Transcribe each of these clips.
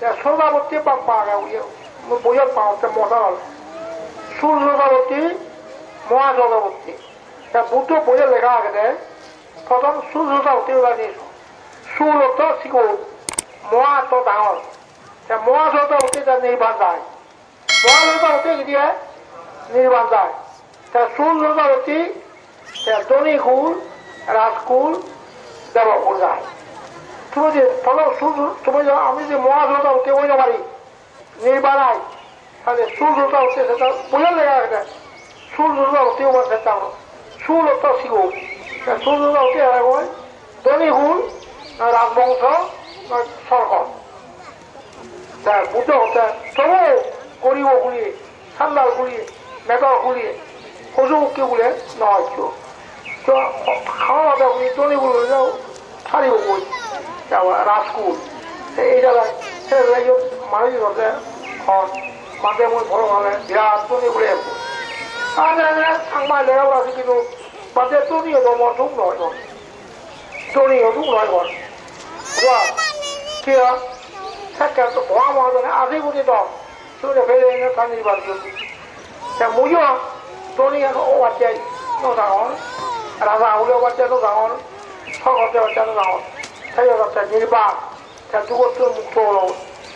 자, 소다버티 빵빵하게 우리 모여 빵때 모사를 술 소다버티 모아 소다버티 자, 무토 모여 내가 하게 돼 প্রথম 술 소다버티를 가지고 술부터 치고 모아 또 당을 자, 모아 소다버티가 নির্বাণ 모아 소다버티 কি দিয়ে নির্বাণ যায় তা সুর সোদাবতী দনিকুল রাজকুল দেবকুল যায় তুমি যে শুধু তুমি আমি যে মহাজ কে কেউ না পারি নির্বাণাই তাহলে সুর হতাম সে সেটা বোঝা যায় রাখবে সুর হতাম কেউ বা সেটা সুর হতাম শিখু সুর হতাম কে রাখবে ধনী হুল রাজবংশ সরকার বুদ্ধ হচ্ছে তবু করিব গুলিয়ে সান্দাল গুলিয়ে মেঘা গুলিয়ে হজুকে বলে নয় তো খাওয়া দাওয়া ধনী যাও রাজকুট। এই জায়গায় ছেলেরা মানুষ হতে হ্যাঁ, হন মাঠে মই বড় হবে হ্যাঁ, বিরাট তুমি বলে আর সাংবাই লেখাও আছে কিন্তু মাঠে তুমি হব মন ঢুক নয় মন তুমি ঢুক নয় মন কি ভয়া মহাজনে আজি বুঝি দম তুমি ফেলে কান্দি পারছ মুইও তুমি ও বাচ্চাই ন ডাঙর রাজা হলেও বাচ্চা তো ডাঙর সকলতে বাচ্চা তো ডাঙর একটা নির্বাণ একটা যুবত্ব মুক্ত হলো।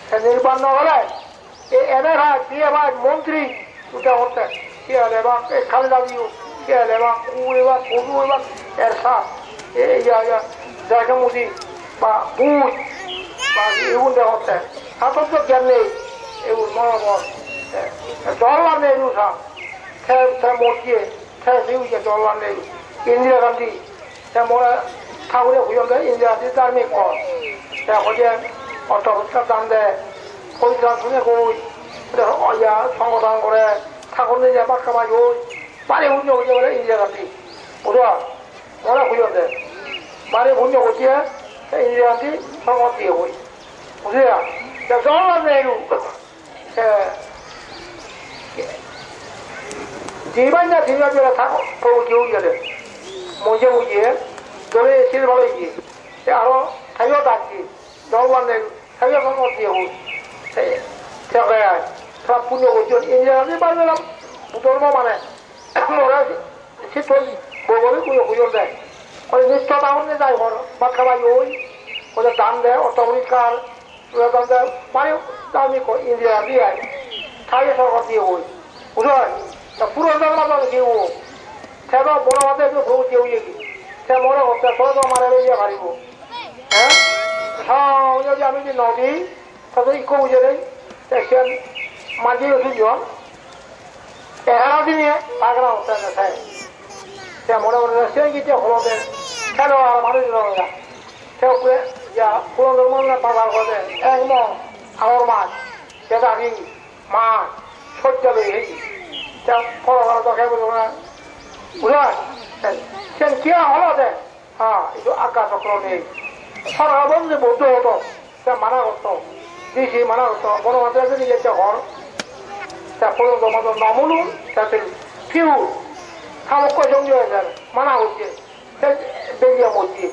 সে নির্বাণ না হলে এই এমএলআই বিএমআই মন্ত্রী দুটা হতেন কে হলে এবং এই খালেদা জিও, কে হলে এবং কু এবার সরু এবার এরশা এই জায়গামুদি বা বুঝ বা এগুন দেওয়া হতেন সাতত্য জ্ঞান নেই, এগুন মনোবল জওয়াহরলাল নেহরু সাহ স্যার স্যার মোটিয়ে স্যার দিউছে জওয়াহরলাল নেহরু। ইন্দিরা গান্ধী স্যার 사울의 후연과 인자하신 삶이 있고 내가 어제 어떻게 거기다 그래서 어야 성고당 거래 사고는 이제 막가마요 말에 운영 그냥 그래 인자같이 우리가 워낙 후연데 말에 운영 오지 인자한테 성고 뒤에 오이 우리야 내가 정말 내요 제반야 제반야 다 보고 기울여야 돼. 먼저 오지에 ধরে তিরবালে গিয়ে সে আরও খাইও ডাকছি জবান খাইও সম্মত দিয়ে হুস সব পুণ্য করছেন ইন্দ্রিয়া পারবে না ধর্ম মানে ওরা শীতল বগলে কুয়ে কুজন দেয় মানে নিত্য তাহলে যায় ঘর ভাত খাবাই ওই ওদের দাম দেয় অত মানে দামি ইন্দ্রিয়া দিয়ে খাইয়ে সরকার দিয়ে ওই বুঝলেন পুরো দাম দিয়ে ও সেটা বড় হাতে কেউ দিয়ে সে মনে হত্যা করে আমার ইয়ে হারিব হ্যাঁ? হ্যাঁ যদি আমি যে নদী তাদের কৌ যে সে মাঝে উঠি জন। এগারো দিনে পাগড়া হত্যা দেখায় সে। মনে মনে সে গিয়ে হলদে কেন আর মানুষ রঙা সে যা পুরনো মনে পাগড়া করে এক মন আমার মাছ সে দাবি মাছ সহ্য বেশি সে ফল দেখে বুঝো না। বুঝলাম ત્યાં હલો છે હા એ જો આખા છોકરો ને સરાબન જે બોધો હતો ત્યાં મારા હતો જી જી મારા હતો બરો વાંચે છે ને જે હોળ ત્યાં પડો તો મારો નામુલું ત્યાં પેલું ફીવું খামক সঙ্গে হয়ে যাবে মানা হচ্ছে বেরিয়ে মধ্যে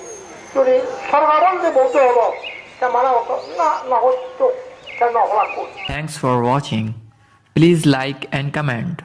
যদি সরকারও যে বলতে হলো তা মানা হতো, না না হতো, তা নহলা করত thanks for watching please like and comment